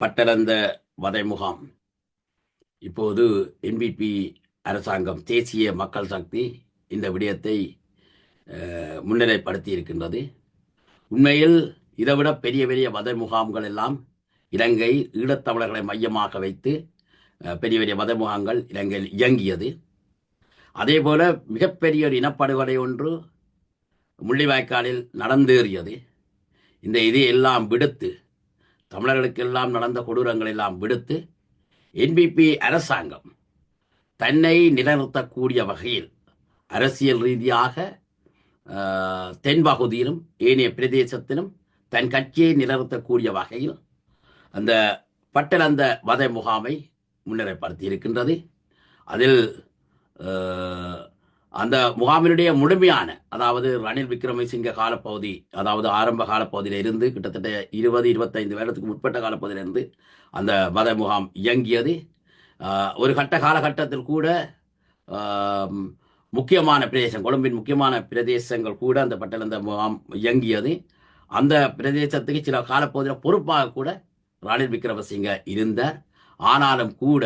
பட்டளந்த வதை முகாம். இப்போது என்பிபி அரசாங்கம் தேசிய மக்கள் சக்தி இந்த விடயத்தை முன்னிலைப்படுத்தி இருக்கின்றது உண்மையில் இதைவிட பெரிய பெரிய வதை முகாம்கள் எல்லாம் இலங்கை ஈழத்தமிழர்களை மையமாக வைத்து பெரிய பெரிய வதை முகாம்கள் இலங்கையில் இயங்கியது. அதேபோல மிகப்பெரிய ஒரு இனப்படுகொலை ஒன்று முள்ளிவாய்க்காலில் நடந்தேறியது. இந்த இதையெல்லாம் விடுத்து தமிழர்களுக்கெல்லாம் நடந்த கொடூரங்கள் எல்லாம் விடுத்து என்பிபி அரசாங்கம் தன்னை நிலைநிறுத்தக்கூடிய வகையில் அரசியல் ரீதியாக தென்பகுதியிலும் ஏனைய பிரதேசத்திலும் தன் கட்சியை நிலைநிறுத்தக்கூடிய வகையில் அந்த பட்டலந்த வதை முகாமை முன்னிலைப்படுத்தி இருக்கின்றது அதில் அந்த முகாமினுடைய முழுமையான அதாவது ரணில் விக்ரமசிங்க காலப்பகுதி அதாவது ஆரம்ப காலப்பகுதியில் இருந்து கிட்டத்தட்ட இருபது இருபத்தைந்து வருடத்துக்கு முற்பட்ட காலப்பகுதியிலிருந்து அந்த மத முகாம் இயங்கியது. ஒரு கட்ட காலகட்டத்தில் கூட முக்கியமான பிரதேசம் கொழும்பின் முக்கியமான பிரதேசங்கள் கூட அந்த பட்டலந்த முகாம் இயங்கியது. அந்த பிரதேசத்துக்கு சில காலப்பகுதியில் பொறுப்பாக கூட ரணில் விக்ரமசிங்க இருந்தார். ஆனாலும் கூட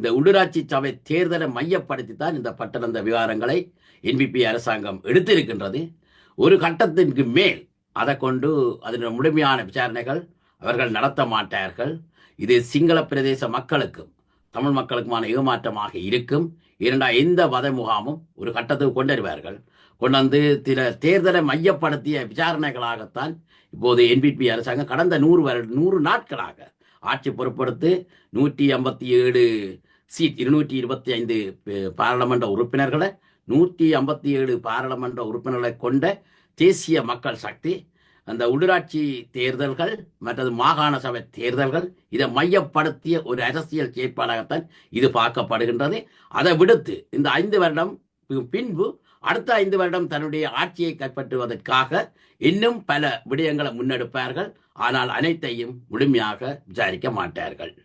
இந்த உள்ளூராட்சி சபை தேர்தலை மையப்படுத்தி தான் இந்த பட்டணந்த விவகாரங்களை என்பிபி அரசாங்கம் எடுத்திருக்கின்றது. ஒரு கட்டத்திற்கு மேல் அதை கொண்டு அதன் முழுமையான விசாரணைகள் அவர்கள் நடத்த மாட்டார்கள். இது சிங்கள பிரதேச மக்களுக்கும் தமிழ் மக்களுக்குமான ஏமாற்றமாக இருக்கும். இரண்டா எந்த வத முகாமும் ஒரு கட்டத்துக்கு கொண்டு வருவார்கள். கொண்டு வந்து சில தேர்தலை மையப்படுத்திய விசாரணைகளாகத்தான் இப்போது என்பிபி அரசாங்கம் கடந்த நூறு வருட நூறு நாட்களாக ஆட்சி பொறுப்படுத்து நூற்றி ஐம்பத்தி ஏழு சீட் இருநூற்றி இருபத்தி ஐந்து பாராளுமன்ற உறுப்பினர்களை நூற்றி ஐம்பத்தி ஏழு பாராளுமன்ற உறுப்பினர்களை கொண்ட தேசிய மக்கள் சக்தி அந்த உள்ளூராட்சி தேர்தல்கள் மற்றது மாகாண சபை தேர்தல்கள் இதை மையப்படுத்திய ஒரு அரசியல் செயற்பாடாகத்தான் இது பார்க்கப்படுகின்றது. அதை விடுத்து இந்த ஐந்து வருடம் பின்பு அடுத்த ஐந்து வருடம் தன்னுடைய ஆட்சியை கைப்பற்றுவதற்காக இன்னும் பல விடயங்களை முன்னெடுப்பார்கள். ஆனால் அனைத்தையும் முழுமையாக விசாரிக்க மாட்டார்கள்.